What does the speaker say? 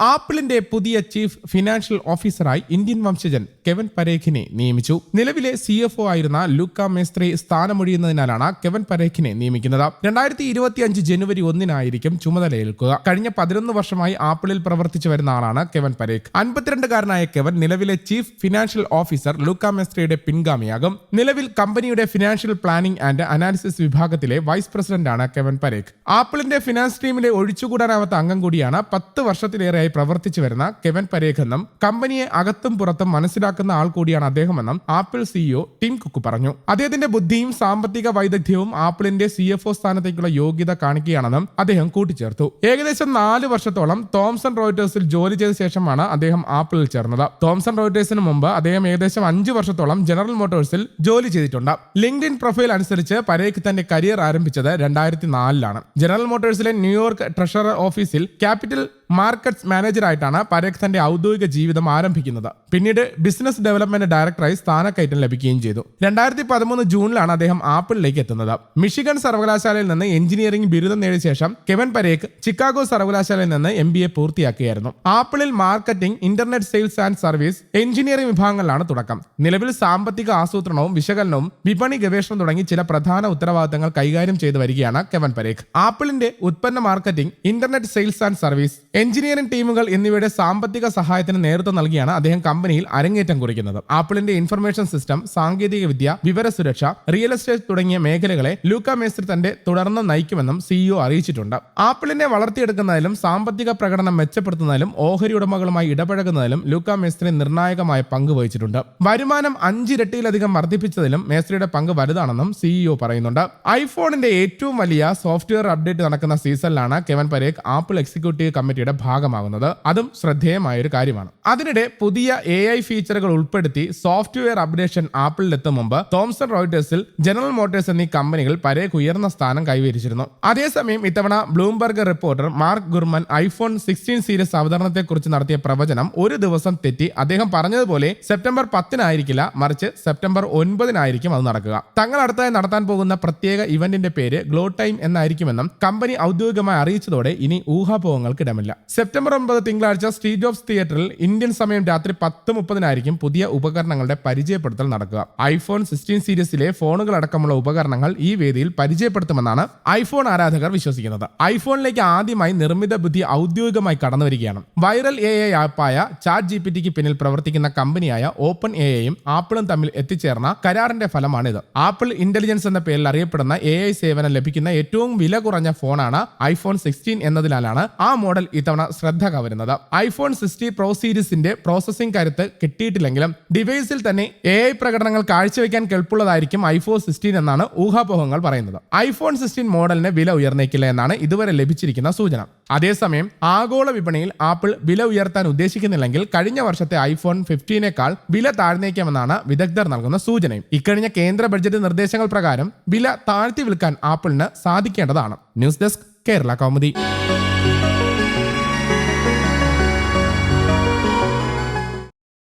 ആപ്പിളിന്റെ പുതിയ chief financial ഓഫീസറായി ഇന്ത്യൻ വംശജൻ കെവൻ പരേഖിനെ നിയമിച്ചു. നിലവിലെ സി എഫ് ഒ ആയിരുന്ന ലുക്ക മേസ്ത്രി സ്ഥാനമൊഴിയുന്നതിനാലാണ് കെവൻ പരേഖിനെ നിയമിക്കുന്നത്. രണ്ടായിരത്തി ഇരുപത്തിയഞ്ച് ജനുവരി ഒന്നിനായിരിക്കും ചുമതലയേൽക്കുക. കഴിഞ്ഞ പതിനൊന്ന് വർഷമായി ആപ്പിളിൽ പ്രവർത്തിച്ചു വരുന്ന ആളാണ് കെവൻ പരേഖ്. അൻപത്തിരണ്ടുകാരനായ കെവൻ നിലവിലെ ചീഫ് ഫിനാൻഷ്യൽ ഓഫീസർ ലുക്ക മേസ്ത്രിയുടെ പിൻഗാമിയാകും. നിലവിൽ കമ്പനിയുടെ ഫിനാൻഷ്യൽ പ്ലാനിംഗ് ആൻഡ് അനാലിസിസ് വിഭാഗത്തിലെ വൈസ് പ്രസിഡന്റാണ് കെവൻ പരേഖ്. ആപ്പിളിന്റെ ഫിനാൻസ് ടീമിലെ ഒഴിച്ചുകൂടാനാവാത്ത അംഗം കൂടിയാണ് പത്ത് വർഷത്തിലേറെയായി പ്രവർത്തിച്ചു വരുന്ന കെവൻ പരേഖ് എന്നും കമ്പനിയെ അകത്തും പുറത്തും മനസ്സിലാക്കുന്ന ആൾ കൂടിയാണ് അദ്ദേഹമെന്നും ആപ്പിൾ സിഇഒ ടിം കുക്ക് പറഞ്ഞു. അദ്ദേഹത്തിന്റെ ബുദ്ധിയും സാമ്പത്തിക വൈദഗ്ധ്യവും ആപ്പിളിന്റെ സി എഫ് ഒ സ്ഥാനത്തേക്കുള്ള യോഗ്യത കാണിക്കുകയാണെന്നും അദ്ദേഹം കൂട്ടിച്ചേർത്തു. ഏകദേശം നാല് വർഷത്തോളം തോംസൺ റോയിറ്റേഴ്സിൽ ജോലി ചെയ്ത ശേഷമാണ് അദ്ദേഹം ആപ്പിളിൽ ചേർന്നത്. തോംസൺ റോയിറ്റേഴ്സിന് മുമ്പ് അദ്ദേഹം ഏകദേശം അഞ്ച് വർഷത്തോളം ജനറൽ മോട്ടോഴ്സിൽ ജോലി ചെയ്തിട്ടുണ്ട്. ലിങ്ക്ഡിൻ പ്രൊഫൈൽ അനുസരിച്ച് പരേഖ് തന്റെ കരിയർ ആരംഭിച്ചത് രണ്ടായിരത്തി നാലിലാണ്. ജനറൽ മോട്ടോഴ്സിലെ ന്യൂയോർക്ക് ട്രഷറർ ഓഫീസിൽ ക്യാപിറ്റൽ മാർക്കറ്റ്സ് മാനേജറായിട്ടാണ് പരേഖ് തന്റെ ഔദ്യോഗിക ജീവിതം ആരംഭിക്കുന്നത്. പിന്നീട് ബിസിനസ് ഡെവലപ്മെന്റ് ഡയറക്ടറായി സ്ഥാനക്കയറ്റം ലഭിക്കുകയും ചെയ്തു. രണ്ടായിരത്തി പതിമൂന്ന് ജൂണിലാണ് അദ്ദേഹം ആപ്പിളിലേക്ക് എത്തുന്നത്. മിഷിഗൺ സർവകലാശാലയിൽ നിന്ന് എഞ്ചിനീയറിംഗ് ബിരുദം നേടിയ ശേഷം കെവൻ പരേഖ് ചിക്കാഗോ സർവകലാശാലയിൽ നിന്ന് എം ബി എ പൂർത്തിയാക്കിയായിരുന്നു ആപ്പിളിൽ marketing internet sales and service engineering വിഭാഗങ്ങളിലാണ് തുടക്കം. നിലവിൽ സാമ്പത്തിക ആസൂത്രണവും വിശകലനവും വിപണി ഗവേഷണം തുടങ്ങി ചില പ്രധാന ഉത്തരവാദിത്തങ്ങൾ കൈകാര്യം ചെയ്തു വരികയാണ് കെവൻ പരേഖ്. ആപ്പിളിന്റെ ഉത്പന്ന marketing internet sales and service engineering ടീമുകൾ എന്നിവയുടെ സാമ്പത്തിക സഹായത്തിന് നേതൃത്വം നൽകിയാണ് അദ്ദേഹം കമ്പനിയിൽ അരങ്ങേറ്റം കുറിക്കുന്നത്. ആപ്പിളിന്റെ ഇൻഫർമേഷൻ സിസ്റ്റം സാങ്കേതിക വിദ്യ വിവര സുരക്ഷ റിയൽ എസ്റ്റേറ്റ് തുടങ്ങിയ മേഖലകളെ ലൂക്ക മേസ്ത്രി തന്റെ തുടർന്ന് നയിക്കുമെന്നും സിഇഒ അറിയിച്ചിട്ടുണ്ട്. ആപ്പിളിനെ വളർത്തിയെടുക്കുന്നതിലും സാമ്പത്തിക പ്രകടനം മെച്ചപ്പെടുത്തുന്നതിലും ഓഹരി ഉടമകളുമായി ഇടപഴകുന്നതിലും ലൂക്ക മേസ്ത്രി നിർണായകമായ പങ്ക് വഹിച്ചിട്ടുണ്ട്. വരുമാനം അഞ്ചിരട്ടിയിലധികം വർദ്ധിപ്പിച്ചതിലും മേസ്ത്രിയുടെ പങ്ക് വലുതാണെന്നും സിഇഒ പറയുന്നുണ്ട്. ഐഫോണിന്റെ ഏറ്റവും വലിയ സോഫ്റ്റ്വെയർ അപ്ഡേറ്റ് നടക്കുന്ന സീസണിലാണ് കെവൻ പരേഖ് ആപ്പിൾ എക്സിക്യൂട്ടീവ് കമ്മിറ്റിയുടെ ഭാഗമാകുന്നത്. അതും ശ്രദ്ധേയമായ ഒരു കാര്യമാണ്. അതിനിടെ പുതിയ എ ഐ ഫീച്ചറുകൾ ഉൾപ്പെടുത്തി സോഫ്റ്റ്വെയർ അപ്ഡേഷൻ ആപ്പിളിൽ ആപ്പിളിലെത്തും മുമ്പ് തോംസൺ റോയിറ്റേഴ്സിൽ ജനറൽ മോട്ടേഴ്സ് എന്നീ കമ്പനികൾ പരേക്ക് ഉയർന്ന സ്ഥാനം കൈവരിച്ചിരുന്നു. അതേസമയം ഇത്തവണ Bloomberg reporter Mark Gurman iPhone sixteen series അവതരണത്തെക്കുറിച്ച് നടത്തിയ പ്രവചനം ഒരു ദിവസം തെറ്റി അദ്ദേഹം പറഞ്ഞതുപോലെ സെപ്റ്റംബർ പത്തിനായിരിക്കില്ല മറിച്ച് സെപ്റ്റംബർ ഒൻപതിനായിരിക്കും അത് നടക്കുക. തങ്ങൾ അടുത്തായി നടത്താൻ പോകുന്ന പ്രത്യേക ഇവന്റിന്റെ പേര് ഗ്ലോ ടൈം എന്നായിരിക്കുമെന്നും കമ്പനി ഔദ്യോഗികമായി അറിയിച്ചതോടെ ഇനി ഊഹാപോഹങ്ങൾക്ക് ഇടമില്ല. സെപ്റ്റംബർ ഒൻപത് തിങ്കളാഴ്ച സ്റ്റേറ്റ് ജോബ്സ് തിയേറ്ററിൽ ഇന്ത്യൻ സമയം രാത്രി പത്ത് മുപ്പതിനായിരിക്കും പുതിയ ഉപകരണങ്ങളുടെ പരിചയപ്പെടുത്തൽ നടക്കുക. ഐഫോൺ സിക്സ്റ്റീൻ സീരീസിലെ ഫോണുകൾ അടക്കമുള്ള ഉപകരണങ്ങൾ ഈ വേദിയിൽ പരിചയപ്പെടുത്തുമെന്നാണ് ഐഫോൺ ആരാധകർ വിശ്വസിക്കുന്നത്. ഐഫോണിലേക്ക് ആദ്യമായി നിർമ്മിത ബുദ്ധി ഔദ്യോഗികമായി കടന്നു വരികയാണ് വൈറൽ എ ഐ ആപ്പായ ചാറ്റ് ജി പി ടിക്ക് പിന്നിൽ പ്രവർത്തിക്കുന്ന കമ്പനിയായ ഓപ്പൺ എ ഐയും ആപ്പിളും തമ്മിൽ എത്തിച്ചേർന്ന കരാറിന്റെ ഫലമാണിത്. ആപ്പിൾ ഇന്റലിജൻസ് എന്ന പേരിൽ അറിയപ്പെടുന്ന എ ഐ സേവനം ലഭിക്കുന്ന ഏറ്റവും വില കുറഞ്ഞ ഫോണാണ് ഐഫോൺ സിക്സ്റ്റീൻ എന്നതിനാലാണ് ആ മോഡൽ ഇത്തവണ ശ്രദ്ധ കവരുന്നത് ഐഫോൺ സിക്സ്റ്റി പ്രോ സീരീസിന്റെ പ്രോസസിംഗ് കരുത്ത് കിട്ടിയിട്ടില്ലെങ്കിലും ഡിവൈസിൽ തന്നെ എ ഐ പ്രകടനങ്ങൾ കാഴ്ചവെക്കാൻ കെൽപ്പുള്ളതായിരിക്കും ഐഫോൺ സിക്സ്റ്റീൻ എന്നാണ് ഊഹാപോഹങ്ങൾ പറയുന്നത്. ഐഫോൺ സിക്സ്റ്റീൻ മോഡലിന് വില ഉയർന്നേക്കില്ല എന്നാണ് ഇതുവരെ ലഭിച്ചിരിക്കുന്ന സൂചന. അതേസമയം ആഗോള വിപണിയിൽ ആപ്പിൾ വില ഉയർത്താൻ ഉദ്ദേശിക്കുന്നില്ലെങ്കിൽ കഴിഞ്ഞ വർഷത്തെ ഐഫോൺ ഫിഫ്റ്റീനേക്കാൾ വില താഴ്ന്നേക്കാമെന്നാണ് വിദഗ്ധർ നൽകുന്ന സൂചനയും. ഇക്കഴിഞ്ഞ കേന്ദ്ര ബഡ്ജറ്റ് നിർദ്ദേശങ്ങൾ പ്രകാരം വില താഴ്ത്തി വിൽക്കാൻ ആപ്പിളിന് സാധിക്കേണ്ടതാണ്. News desk Kerala Kaumudi.